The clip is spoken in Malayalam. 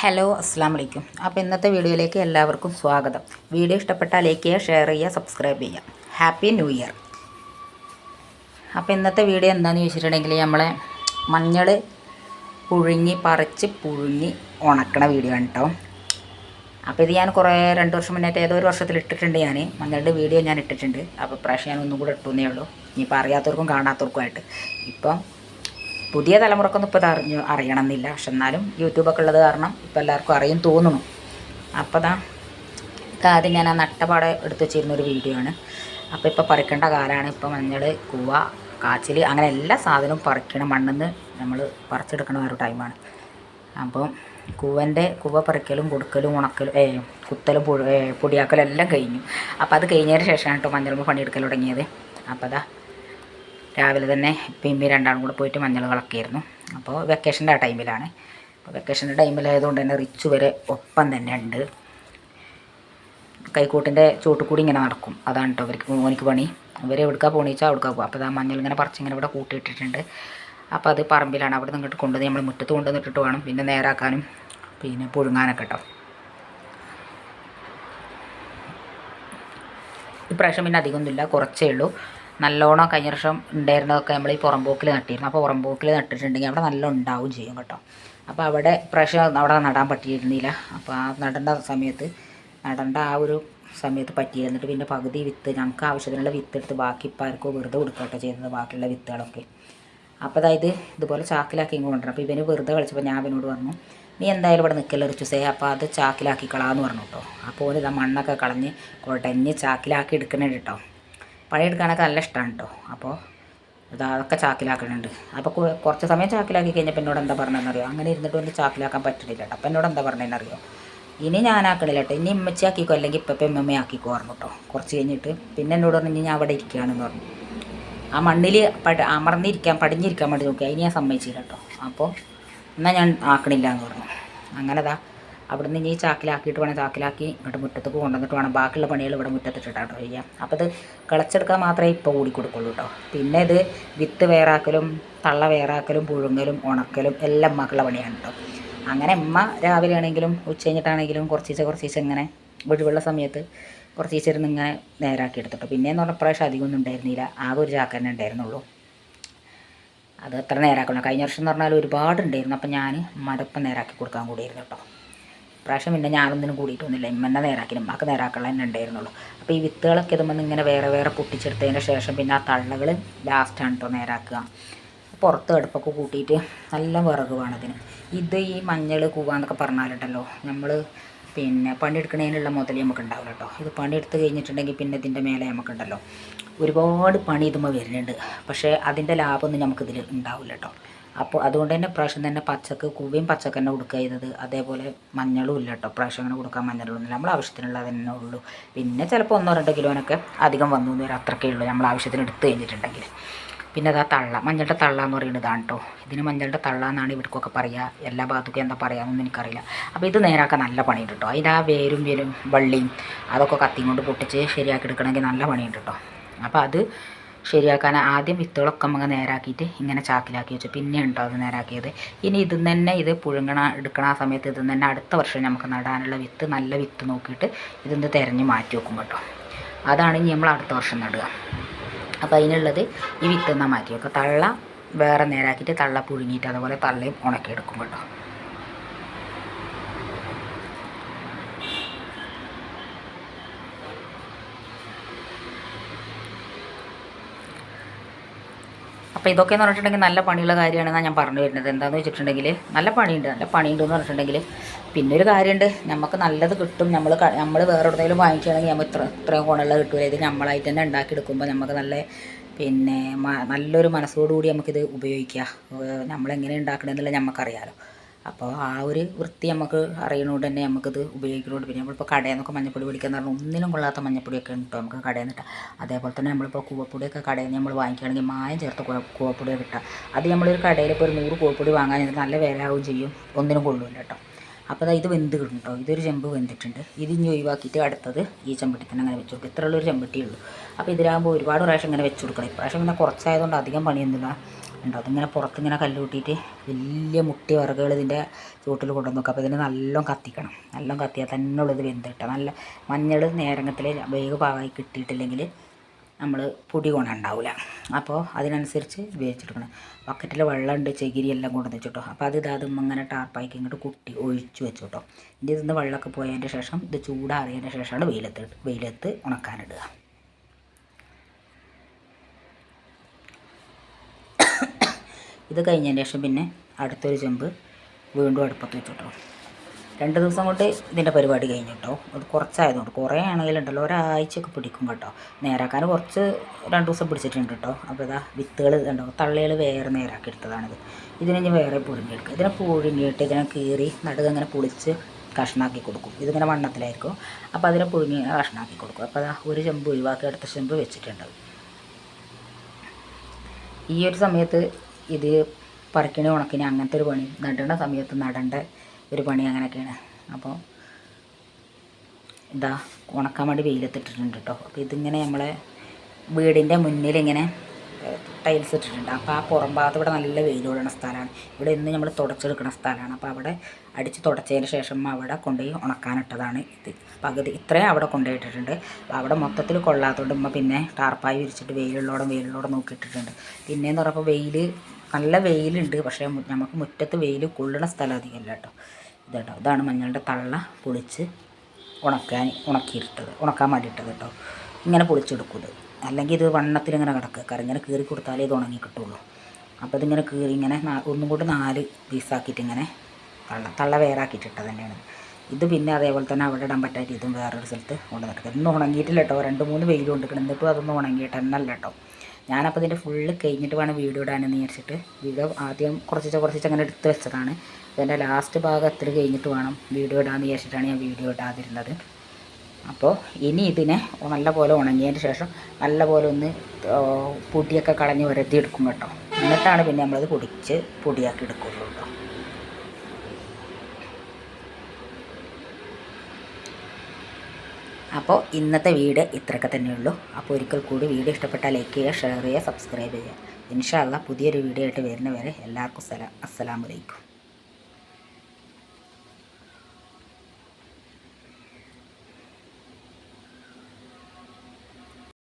ഹലോ അസ്സാം വലൈക്കും അപ്പോൾ ഇന്നത്തെ വീഡിയോയിലേക്ക് എല്ലാവർക്കും സ്വാഗതം. വീഡിയോ ഇഷ്ടപ്പെട്ടാൽ ലൈക്ക് ചെയ്യുക ഷെയർ ചെയ്യുക സബ്സ്ക്രൈബ് ചെയ്യുക. ഹാപ്പി ന്യൂ ഇയർ അപ്പോൾ ഇന്നത്തെ വീഡിയോ എന്താണെന്ന് ചോദിച്ചിട്ടുണ്ടെങ്കിൽ നമ്മളെ മഞ്ഞൾ പുഴുങ്ങി പറിച്ച് പുഴുങ്ങി ഉണക്കണ വീഡിയോ ആണ് കേട്ടോ അപ്പോൾ ഇത് ഞാൻ കുറേ രണ്ട് വർഷം മുന്നേറ്റ് ഏതോ ഒരു വർഷത്തിൽ ഇട്ടിട്ടുണ്ട് ഞാൻ മഞ്ഞളുടെ വീഡിയോ ഞാൻ ഇട്ടിട്ടുണ്ട്. അപ്പോൾ പ്രാവശ്യം ഞാൻ ഒന്നും കൂടെ ഇട്ടുന്നേ ഉള്ളൂ. ഇനിയിപ്പോൾ അറിയാത്തവർക്കും കാണാത്തവർക്കുമായിട്ട്. ഇപ്പം പുതിയ തലമുറക്കൊന്നും ഇപ്പോൾ അറിഞ്ഞു അറിയണമെന്നില്ല. പക്ഷെ എന്നാലും യൂട്യൂബൊക്കെ ഉള്ളത് കാരണം ഇപ്പോൾ എല്ലാവർക്കും അറിയും തോന്നുന്നു. അപ്പോൾ അതാ ഇതാദ്യം ഞാൻ ആ നട്ടപാടെ എടുത്ത് വെച്ചിരുന്ന ഒരു വീഡിയോ ആണ്. അപ്പോൾ ഇപ്പോൾ പറിക്കേണ്ട കാലമാണ് ഇപ്പോൾ മഞ്ഞൾ കൂവ കാച്ചിൽ അങ്ങനെ എല്ലാ സാധനവും പറിക്കണം മണ്ണിന്ന് നമ്മൾ പറിച്ചെടുക്കണ ഒരു ടൈമാണ് അപ്പം കൂവന്റെ കൂവ പറിക്കലും കൊടുക്കലും ഉണക്കലും കുത്തലും പൊടിയാക്കലും എല്ലാം കഴിഞ്ഞു. അപ്പോൾ അത് കഴിഞ്ഞതിന് ശേഷമാണ് കേട്ടോ മഞ്ഞളുമ്പോൾ പണിയെടുക്കൽ തുടങ്ങിയത്. അപ്പോൾ അതാ രാവിലെ തന്നെ പിമ്പി രണ്ടാളും കൂടെ പോയിട്ട് മഞ്ഞൾ കളക്കിയിരുന്നു അപ്പോൾ വെക്കേഷന്റെ ആ ടൈമിലാണ് അപ്പോൾ വെക്കേഷന്റെ ടൈമിലായതുകൊണ്ട് തന്നെ റിച്ച് വരെ ഒപ്പം തന്നെ ഉണ്ട്. കൈക്കൂട്ടിന്റെ കൂടി ഇങ്ങനെ നടക്കും. അതാണ് കേട്ടോ അവർക്ക് മോനിക്ക് പണി. ഇവർ എവിടുക്കാ പോണിച്ചാൽ അവിടുക്കാ പോകും അപ്പോൾ ആ മഞ്ഞൾ ഇങ്ങനെ പറിച്ച് ഇങ്ങനെ ഇവിടെ കൂട്ടിയിട്ടിട്ടുണ്ട്. അപ്പോൾ അത് പറമ്പിലാണ്. അവിടെ നിന്ന് ഇങ്ങോട്ട് കൊണ്ടുവന്ന് നമ്മൾ മുറ്റത്ത് കൊണ്ടുവന്നിട്ടിട്ട് വേണം. പിന്നെ നേരാക്കാനും പിന്നെ പുഴുങ്ങാനൊക്കെ കേട്ടോ ഇപ്രാവശ്യം പിന്നെ അധികമൊന്നുമില്ല. കുറച്ചേ ഉള്ളൂ. നല്ലോണം കഴിഞ്ഞ വർഷം ഉണ്ടായിരുന്നതൊക്കെ നമ്മൾ ഈ പുറമ്പോക്കിൽ നട്ടിരുന്നു. അപ്പോൾ പുറമ്പോക്കിൽ നട്ടിട്ടുണ്ടെങ്കിൽ അവിടെ നല്ല ഉണ്ടാവും ചെയ്യും കേട്ടോ. അപ്പോൾ അവിടെ പ്രശ്നം അവിടെ നടാൻ പറ്റിയിരുന്നില്ല. അപ്പോൾ ആ നടേണ്ട സമയത്ത് നടേണ്ട ആ ഒരു സമയത്ത് പറ്റിയിരുന്നിട്ട് പിന്നെ പകുതി വിത്ത് ഞങ്ങൾക്ക് ആവശ്യത്തിനുള്ള വിത്ത് എടുത്ത് ബാക്കി ഇപ്പം ആർക്കോ വെറുതെ കൊടുക്കട്ടെ ചെയ്യുന്നത് ബാക്കിയുള്ള വിത്തുകളൊക്കെ. അപ്പോൾ അതായത് ഇതുപോലെ ചാക്കിലാക്കി ഇങ്ങ് അപ്പോൾ ഇവന് വെറുതെ കളിച്ചപ്പോൾ ഞാൻ അവനോട് പറഞ്ഞു നീ എന്തായാലും ഇവിടെ ഒരു റിച്ചുസേ അപ്പോൾ അത് ചാക്കിലാക്കി കളാന്ന് പറഞ്ഞു കേട്ടോ. അപ്പോൾ ഇതാ മണ്ണൊക്കെ കളഞ്ഞ് കുടഞ്ഞ് ചാക്കിലാക്കി എടുക്കണേ കേട്ടോ. പണിയെടുക്കാനൊക്കെ നല്ല ഇഷ്ടമാണ് കേട്ടോ അപ്പോൾ അതൊക്കെ ചാക്കിലാക്കുന്നുണ്ട് അപ്പോൾ കുറച്ച് സമയം ചാക്കിലാക്കി കഴിഞ്ഞപ്പോൾ എന്നോട് എന്താ പറഞ്ഞതെന്നറിയോ അങ്ങനെ ഇരുന്നിട്ട് ഒന്ന് ചാക്കിലാക്കാൻ പറ്റുന്നില്ല കേട്ടോ അപ്പോൾ എന്നോട് എന്താ പറഞ്ഞതെന്നറിയോ ഇനി ഞാനാക്കണില്ല കേട്ടോ ഇനി ഇമ്മച്ചി ആക്കിക്കോ അല്ലെങ്കിൽ ഇപ്പം ഇപ്പം ഇമ്മ ആക്കിക്കോ പറഞ്ഞു കേട്ടോ കുറച്ച് കഴിഞ്ഞിട്ട് പിന്നെ എന്നോട് പറഞ്ഞു ഞാൻ അവിടെ ഇരിക്കുകയാണെന്ന് പറഞ്ഞു. ആ മണ്ണിൽ പട അമർന്നിരിക്കാൻ പടിഞ്ഞിരിക്കാൻ വേണ്ടി നോക്കി. അതിന് ഞാൻ സമ്മതിച്ചില്ല കേട്ടോ അപ്പോൾ എന്നാൽ ഞാൻ ആക്കണില്ല എന്ന് പറഞ്ഞു. അങ്ങനെ ദാ അവിടെ നിന്ന് ഇനി ചാക്കിലാക്കിയിട്ട് വേണം ചാക്കിലാക്കി ഇങ്ങോട്ട് മുറ്റത്തേക്ക് കൊണ്ടുവന്നിട്ട് വേണം. ബാക്കിയുള്ള പണികൾ ഇവിടെ മുറ്റത്തിട്ടിട്ടാണ് ചെയ്യാം. അപ്പോൾ ഇത് കിളച്ചെടുക്കാൻ മാത്രമേ ഇപ്പോൾ കൂടി കൊടുക്കുള്ളൂ കേട്ടോ. പിന്നെ ഇത് വിത്ത് വേറാക്കലും തള്ള വേറാക്കലും പുഴുങ്ങലും ഉണക്കലും എല്ലാം മക്കളുടെ പണിയാണ് കേട്ടോ. അങ്ങനെ ഉമ്മ രാവിലെ ആണെങ്കിലും ഉച്ച കഴിഞ്ഞിട്ടാണെങ്കിലും കുറച്ചീച്ച കുറച്ചീച്ച ഇങ്ങനെ ഒഴിവുള്ള സമയത്ത് കുറച്ചീച്ച ഇരുന്ന് ഇങ്ങനെ നേരാക്കി പിന്നെ പിന്നെയെന്ന് പറഞ്ഞ പ്രാവശ്യം അധികമൊന്നും ഉണ്ടായിരുന്നില്ല. ആകെ ഒരു ചാക്ക തന്നെ ഉണ്ടായിരുന്നുള്ളൂ. അത് എത്ര നേരാക്കണം. കഴിഞ്ഞ വർഷം എന്ന് പറഞ്ഞാൽ ഒരുപാട് ഉണ്ടായിരുന്നു അപ്പം ഞാൻ മരപ്പം നേരാക്കി കൊടുക്കാൻ കൂടിയായിരുന്നു കേട്ടോ. പ്രാവശ്യം പിന്നെ ഞാനൊന്നിനും കൂടിയിട്ടൊന്നുമില്ല. ഇമ്മന്നെ നേരാക്കി ഉമ്മക്ക് നേരാക്കുള്ള തന്നെ ഉണ്ടായിരുന്നുള്ളൂ. അപ്പോൾ ഈ വിത്തുകളൊക്കെ ഇതുമ്പോൾ ഇങ്ങനെ വേറെ വേറെ പൊട്ടിച്ചെടുത്തതിന് ശേഷം പിന്നെ ആ തള്ളകൾ ലാസ്റ്റാണ് കേട്ടോ നേരാക്കുക. പുറത്ത് അടുപ്പൊക്കെ കൂട്ടിയിട്ട് നല്ല വിറക് വേണം ഇതിന്. ഇത് ഈ മഞ്ഞൾ കൂവാന്നൊക്കെ പറഞ്ഞാലുണ്ടല്ലോ നമ്മൾ പിന്നെ പണിയെടുക്കണതിനുള്ള മുതൽ നമുക്ക് ഉണ്ടാവില്ല കേട്ടോ ഇത് പണിയെടുത്ത് കഴിഞ്ഞിട്ടുണ്ടെങ്കിൽ പിന്നെ ഇതിന്റെ മേലെ നമുക്കുണ്ടല്ലോ. ഒരുപാട് പണി ഇതുമ്പോൾ വരുന്നുണ്ട്. പക്ഷേ അതിന്റെ ലാഭമൊന്നും നമുക്കിതിൽ ഉണ്ടാവില്ല കേട്ടോ അപ്പോൾ അതുകൊണ്ട് തന്നെ പ്രാവശ്യം തന്നെ പച്ചക്ക് കൂവയും പച്ചക്ക് തന്നെ കൊടുക്കുക ചെയ്തത്. അതേപോലെ മഞ്ഞളും ഇല്ല കേട്ടോ. പ്രാവശ്യം അങ്ങനെ കൊടുക്കാൻ മഞ്ഞളൊന്നുമില്ല നമ്മൾ ആവശ്യത്തിനുള്ള തന്നെ ഉള്ളൂ. പിന്നെ ചിലപ്പോൾ ഒന്നോ രണ്ടോ കിലോനൊക്കെ അധികം വന്നു എന്ന് വരാം. അത്രക്കേ ഉള്ളൂ. നമ്മൾ ആവശ്യത്തിന് എടുത്ത് കഴിഞ്ഞിട്ടുണ്ടെങ്കിൽ. പിന്നെ അതാ തള്ള. മഞ്ഞളുടെ തള്ള എന്ന് പറയുന്നത് ഇതാണ് കേട്ടോ. ഇതിന് മഞ്ഞളുടെ തള്ള എന്നാണ് ഇവർക്കൊക്കെ പറയുക എല്ലാ ഭാഗത്തേക്കും എന്താ പറയാമെന്നൊന്നും എനിക്കറിയില്ല. അപ്പോൾ ഇത് നേരാക്കാൻ നല്ല പണിയുണ്ട് കേട്ടോ. അതിന്റെ ആ വേരും വേരും വള്ളിയും അതൊക്കെ കത്തിയും കൊണ്ട് പൊട്ടിച്ച് ശരിയാക്കി എടുക്കണമെങ്കിൽ നല്ല പണിയുണ്ട് കേട്ടോ. അപ്പോൾ അത് ശരിയാക്കാൻ ആദ്യം വിത്തുകളൊക്കെ നമുക്ക് നേരാക്കിയിട്ട് ഇങ്ങനെ ചാക്കിലാക്കി വെച്ചു. പിന്നെ ഉണ്ടോ അത് നേരാക്കിയത്? ഇനി ഇതിൽ തന്നെ ഇത് പുഴുങ്ങണ എടുക്കണ ആ സമയത്ത് ഇതിൽ തന്നെ അടുത്ത വർഷം നമുക്ക് നടാനുള്ള വിത്ത് നല്ല വിത്ത് നോക്കിയിട്ട് ഇതിന്ന് തിരഞ്ഞ് മാറ്റി വെക്കും കേട്ടോ. അതാണ് ഇനി നമ്മൾ അടുത്ത വർഷം നടുക. അപ്പോൾ അതിനുള്ളത് ഈ വിത്ത് എന്നാൽ മാറ്റി വെക്കുക. തള്ള വേറെ നേരാക്കിയിട്ട് തള്ള പുഴുങ്ങിയിട്ട് അതുപോലെ തള്ളയും ഉണക്കിയെടുക്കും കേട്ടോ. അപ്പോൾ ഇതൊക്കെ എന്ന് പറഞ്ഞിട്ടുണ്ടെങ്കിൽ നല്ല പണിയുള്ള കാര്യമാണെന്നാണ് ഞാൻ പറഞ്ഞു വരുന്നത്. എന്താണെന്ന് വെച്ചിട്ടുണ്ടെങ്കിൽ നല്ല പണിയുണ്ട് നല്ല പണിയുണ്ട് എന്ന് പറഞ്ഞിട്ടുണ്ടെങ്കിൽ പിന്നെ ഒരു കാര്യമുണ്ട് നമുക്ക് നല്ലത് കിട്ടും. നമ്മൾ നമ്മൾ വേറെ എവിടെയെങ്കിലും വാങ്ങിക്കുകയാണെങ്കിൽ നമ്മൾ ഇത്ര ഇത്രയും ഗുണമുള്ള കിട്ടൂല. ഇത് നമ്മളായിട്ട് തന്നെ ഉണ്ടാക്കിയെടുക്കുമ്പോൾ നമുക്ക് നല്ല പിന്നെ നല്ലൊരു മനസ്സോടുകൂടി നമുക്കിത് ഉപയോഗിക്കാം. ഏഹ് നമ്മളെങ്ങനെ ഉണ്ടാക്കണമെന്നുള്ളത് നമുക്കറിയാമല്ലോ അപ്പോൾ ആ ഒരു വൃത്തി നമുക്ക് അറിയണോണ്ട് തന്നെ നമുക്കിത് ഉപയോഗിക്കണോണ്ട് പിന്നെ നമ്മളിപ്പോൾ കടയിൽ നിന്നൊക്കെ മഞ്ഞപ്പൊടി പിടിക്കാന്ന് പറഞ്ഞാൽ ഒന്നിനും കൊള്ളാത്ത മഞ്ഞപ്പൊടിയൊക്കെ ഉണ്ട് കേട്ടോ നമുക്ക് കടയിൽ നിന്നിട്ട്. അതേപോലെ തന്നെ നമ്മളിപ്പോൾ കൂവപ്പൊടിയൊക്കെ കടയിൽ നിന്ന് നമ്മൾ വാങ്ങിക്കുകയാണെങ്കിൽ മായം ചേർത്ത് കൂവ കൂവപ്പൊടിയൊക്കെ കിട്ടുക. അത് നമ്മളൊരു കടയിൽ ഇപ്പോൾ ഒരു നൂറ് കൂവപ്പൊടി വാങ്ങാൻ നല്ല വിലയാവും ചെയ്യും. ഒന്നിനും കൊള്ളില്ല കേട്ടോ. അപ്പോൾ ഇത് വെന്ത് കിട്ടും. കേട്ടോ ഇതൊരു ചെമ്പ് വെന്തിട്ടുണ്ട്. ഇത് ഇനി ഒഴിവാക്കിയിട്ട് അടുത്തത് ഈ ചെമ്പട്ടി തന്നെ അങ്ങനെ വെച്ച് കൊടുക്കും ഇത്രയുള്ളൊരു ചെമ്പട്ടിയുള്ളൂ അപ്പോൾ ഇതിലാകുമ്പോൾ ഒരുപാട് പ്രാവശ്യം ഇങ്ങനെ വെച്ച് കൊടുക്കണം. ഇപ്രാവശ്യം പിന്നെ കുറച്ചായതുകൊണ്ട് അധികം പണിയൊന്നുമില്ല. ഉണ്ടോ അതിങ്ങനെ പുറത്തിങ്ങനെ കല്ല് വലിയ മുട്ടി വിറകുകൾ ഇതിന്റെ ചൂട്ടിൽ കൊണ്ടുവന്ന് നോക്കുക അപ്പോൾ ഇതിന് നല്ലോണം കത്തിക്കണം. നല്ലോണം കത്തിയാൽ തന്നെ ഉള്ളത് വെന്തിട്ട നല്ല മഞ്ഞൾ നേരങ്ങത്തിൽ വേഗ പാകമായി കിട്ടിയിട്ടില്ലെങ്കിൽ നമ്മൾ പൊടി കൊണ്ട ഉണ്ടാവില്ല. അപ്പോൾ അതിനനുസരിച്ച് വേവിച്ചെടുക്കണം. ബക്കറ്റിൽ വെള്ളമുണ്ട് ചകിരി എല്ലാം കൊണ്ടുവന്ന് വെച്ചിട്ടോ. അപ്പോൾ അത് ഇതാതും ഇങ്ങനെ ടാർപ്പായിക്ക് ഇങ്ങോട്ട് കുട്ടി ഒഴിച്ചു വെച്ചു കേട്ടോ ഇതിൽ നിന്ന് വെള്ളമൊക്കെ പോയതിന്റെ ശേഷം ഇത് ചൂടാറിയതിന്റെ ശേഷമാണ് വെയിലത്ത് വെയിലത്ത് ഉണക്കാനിടുക. ഇത് കഴിഞ്ഞതിന് ശേഷം പിന്നെ അടുത്തൊരു ചെമ്പ് വീണ്ടും അടുപ്പത്ത് വെച്ചിട്ടോ രണ്ട് ദിവസം കൊണ്ട് ഇതിന്റെ പരിപാടി കഴിഞ്ഞു കേട്ടോ. അത് കുറച്ചായതുകൊണ്ട് കുറേ ആണെങ്കിലുണ്ടല്ലോ ഒരാഴ്ചയൊക്കെ പിടിക്കും കേട്ടോ. നേരാക്കാൻ കുറച്ച് രണ്ട് ദിവസം പിടിച്ചിട്ടുണ്ട് കേട്ടോ. അപ്പോൾ ഇതാ വിത്തുകൾ ഉണ്ടോ തള്ളികൾ വേറെ നേരാക്കി എടുത്തതാണിത്. ഇതിനെ ഞാൻ വേറെ പുഴുങ്ങിയെടുക്കും. ഇതിനെ പുഴുങ്ങിയിട്ട് ഇതിനെ കീറി നടുക ഇങ്ങനെ പൊളിച്ച് കഷ്ണാക്കി കൊടുക്കും. ഇതിങ്ങനെ വണ്ണത്തിലായിരിക്കും. അപ്പോൾ അതിനെ പുഴുങ്ങി കഷ്ണാക്കി കൊടുക്കും. അപ്പോൾ അതാ ഒരു ചെമ്പ് ഒഴിവാക്കി അടുത്ത ചെമ്പ് വെച്ചിട്ടുണ്ട്. ഈ ഒരു സമയത്ത് ഇത് പറിക്കണ ഉണക്കിന് അങ്ങനത്തെ ഒരു പണി. നടണ സമയത്ത് നടേണ്ട ഒരു പണി അങ്ങനെയൊക്കെയാണ് അപ്പോൾ ഇതാ ഉണക്കാൻ വേണ്ടി വെയിലത്തിട്ടിട്ടുണ്ട് കേട്ടോ അപ്പോൾ ഇതിങ്ങനെ നമ്മളെ വീടിന്റെ മുന്നിൽ ഇങ്ങനെ ടൈൽസ് ഇട്ടിട്ടുണ്ട്. അപ്പോൾ ആ പുറം ഭാഗത്ത് ഇവിടെ നല്ല വെയിൽ കൊള്ളുന്ന സ്ഥലമാണ് ഇവിടെ ഇന്ന് നമ്മൾ തുടച്ചെടുക്കുന്ന സ്ഥലമാണ് അപ്പോൾ അവിടെ അടിച്ച് തുടച്ചതിന് ശേഷം അവിടെ കൊണ്ടുപോയി ഉണക്കാനിട്ടതാണ് ഇത്. പകുതി ഇത്രയും അവിടെ കൊണ്ടുപോയിട്ടിട്ടുണ്ട്. അപ്പോൾ അവിടെ മൊത്തത്തിൽ കൊള്ളാത്തതുകൊണ്ട് പിന്നെ ടാർപ്പായി വിരിച്ചിട്ട് വെയിലുള്ളോടും വെയിലുള്ളോടും നോക്കിയിട്ടിട്ടുണ്ട്. പിന്നെയെന്ന് പറയുമ്പോൾ വെയിൽ നല്ല വെയിലുണ്ട്. പക്ഷേ നമുക്ക് മുറ്റത്ത് വെയിൽ കൊള്ളുന്ന സ്ഥലം അധികമല്ല കേട്ടോ. ഇതേട്ടോ. ഇതാണ് മഞ്ഞളുടെ തള്ള പൊളിച്ച് ഉണക്കാൻ ഉണക്കിയിട്ടത് ഉണക്കാൻ വേണ്ടിയിട്ടത് കേട്ടോ. ഇങ്ങനെ പൊളിച്ചെടുക്കും ഇത്. അല്ലെങ്കിൽ ഇത് വണ്ണത്തിൽ ഇങ്ങനെ കിടക്കുക. കാരണം ഇങ്ങനെ കീറി കൊടുത്താലേ ഇത് ഉണങ്ങി കിട്ടുള്ളൂ. അപ്പോൾ ഇതിങ്ങനെ കീറി ഇങ്ങനെ ഒന്നും കൂടി നാല് പീസാക്കിയിട്ട് ഇങ്ങനെ തള്ള തള്ള വേറാക്കിയിട്ടിട്ടത് തന്നെയാണ്. ഇത് പിന്നെ അതേപോലെ തന്നെ അവിടെ ഇടാൻ പറ്റാത്ത ഇതും വേറൊരു സ്ഥലത്ത് കൊണ്ടുവന്നിട്ട് ഇന്ന് ഉണങ്ങിയിട്ടില്ല കേട്ടോ. രണ്ട് മൂന്ന് വെയിൽ കൊണ്ടിരിക്കണം. എന്നിട്ടും അതൊന്നും ഉണങ്ങിയിട്ട് എന്നല്ല കേട്ടോ. ഞാനപ്പോൾ ഇതിന്റെ ഫുള്ള് കഴിഞ്ഞിട്ട് വേണം വീഡിയോ ഇടാനെന്ന് വിചാരിച്ചിട്ട്. വീഡിയോ ആദ്യം കുറച്ച് കുറച്ച് അങ്ങനെ എടുത്ത് വെച്ചതാണ്. ഇതിന്റെ ലാസ്റ്റ് ഭാഗം എത്ര കഴിഞ്ഞിട്ട് വേണം വീഡിയോ ഇടാമെന്ന് വിചാരിച്ചിട്ടാണ് ഞാൻ വീഡിയോ ഇടാതിരുന്നത്. അപ്പോൾ ഇനി ഇതിനെ നല്ലപോലെ ഉണങ്ങിയതിന് ശേഷം നല്ലപോലെ ഒന്ന് പൊടിയൊക്കെ കളഞ്ഞ് വരത്തി എടുക്കും കേട്ടോ. എന്നിട്ടാണ് പിന്നെ നമ്മളത് പൊടിച്ച് പൊടിയാക്കി എടുക്കുള്ളൂ കേട്ടോ. അപ്പോൾ ഇന്നത്തെ വീഡിയോ ഇത്രയൊക്കെ തന്നെയുള്ളൂ അപ്പോൾ ഒരിക്കൽ കൂടി വീഡിയോ ഇഷ്ടപ്പെട്ടാൽ ലൈക്ക് ചെയ്യുക ഷെയർ ചെയ്യുക സബ്സ്ക്രൈബ് ചെയ്യുക. ഇൻഷാല്ല പുതിയൊരു വീഡിയോ ആയിട്ട് വരുന്നവരെ എല്ലാവർക്കും സലാം അസ്സലാമലൈക്കും